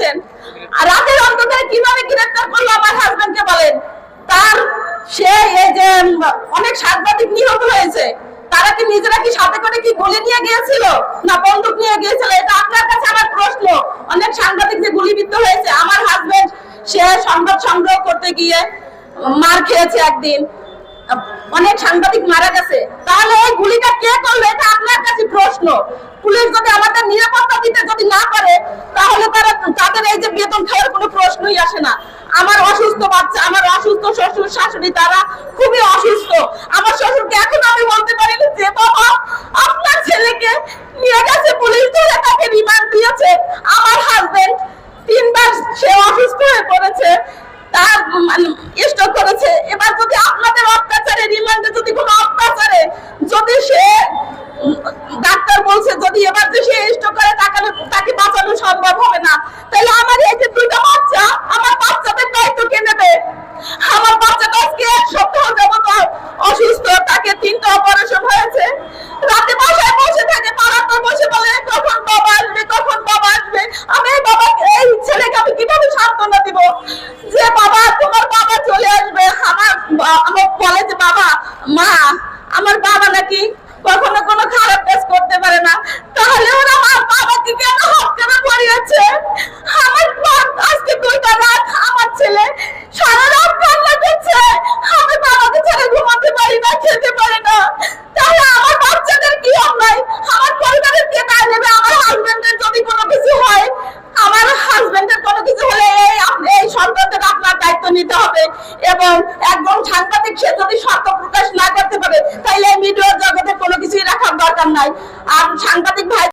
করছেন আর রাতের অন্ধকারে কীভাবে গ্রেফতার করল আমার হাজবেন্ডকে বলেন? তার সে এই যে অনেক সাংবাদিক নিহত হয়েছে, তারা কি নিজেরা কি সাথে করে কি গুলি নিয়ে গিয়েছিল? না বন্দুক নিয়ে গিয়েছিল? এটা আপনার কাছে আমার প্রশ্ন। অনেক সাংবাদিক যে গুলিবিদ্ধ হয়েছে, আমার হাজবেন্ড সে সংবাদ সংগ্রহ করতে গিয়ে মার খেয়েছে একদিন। অনেক সাংবাদিক মারা গেছে। তাহলে এই গুলিটা কে করল? এটা আপনার কাছে প্রশ্ন। পুলিশ যদি আমাদের নিরাপত্তা দিতে যদি না পারে তাহলে তারা তাদের এই যে বেতন খাওয়ার কোনো প্রশ্নই আসে না আমার অসুস্থ বাচ্চা, আমার অসুস্থ শ্বশুর, শাশুড়ি, তারা খুবই অসুস্থ। আমার শ্বশুরকে এখন আমি বলতে পারি যে, বাবা, আপনার ছেলেকে নিয়ে গেছে পুলিশ ধরে, তাকে রিমান্ড দিয়েছে। আমার হাজবেন্ড তিনবার সে অসুস্থ হয়ে পড়েছে, তার মানে স্ট্রোক করেছে এবার যদি আপনাদের অত্যাচারে রিমান্ডে যদি কোনো অত্যাচারে যদি সে উম, ডাক্তার বলছে যদি এবার যে সে স্ট্রোক করে তাকে তাকে বাঁচানো সম্ভব হবে না তাহলে আমার এই যে দুটো বাচ্চা আমার বাচ্চাদের দায়িত্ব কে নেবে আমার বাচ্চাটা আজকে এক সপ্তাহ যাবত অসুস্থ তাকে তিনটা অপারেশন হয়েছে রাতে বাসায় বসে থাকে পাড়াতে বসে বলে কখন বাবা আসবে কখন বাবা আসবে আমি এই বাবাকে এই ছেলেকে আমি কীভাবে সান্ত্বনা দিব যে বাবা, তোমার বাবা চলে আসবে। আমার আমার বলে যে, বাবা, মা, আমার বাবা নাকি কখনো কোনো খারাপ কাজ করতে পারে না। তাহলে ওরা আমার বাবাকে কেন হাত কেন পড়িয়েছে আমার আজকে দুইটা রাত আমার ছেলে সারা রাত কান্না করছে। আমি বাবাকে ছেড়ে ঘুমাতে পারি না, খেতে পারি না। তাহলে আমার বাচ্চাদের কি অন্যায়? আমার পরিবারের কে দায় নেবে? আমার হাজবেন্ডের যদি কোনো কিছু হয়, আমার হাজবেন্ডের কোনো কিছু হলে এই আপ- এই সন্তানদের আপনার দায়িত্ব নিতে হবে এবং একদম সাংবাদিক সে যদি সত্য প্রকাশ না করতে পারে, তাইলে মিডিয়ার জগতে কোনো কিছুই রাখার দরকার নাই। আর সাংবাদিক ভাই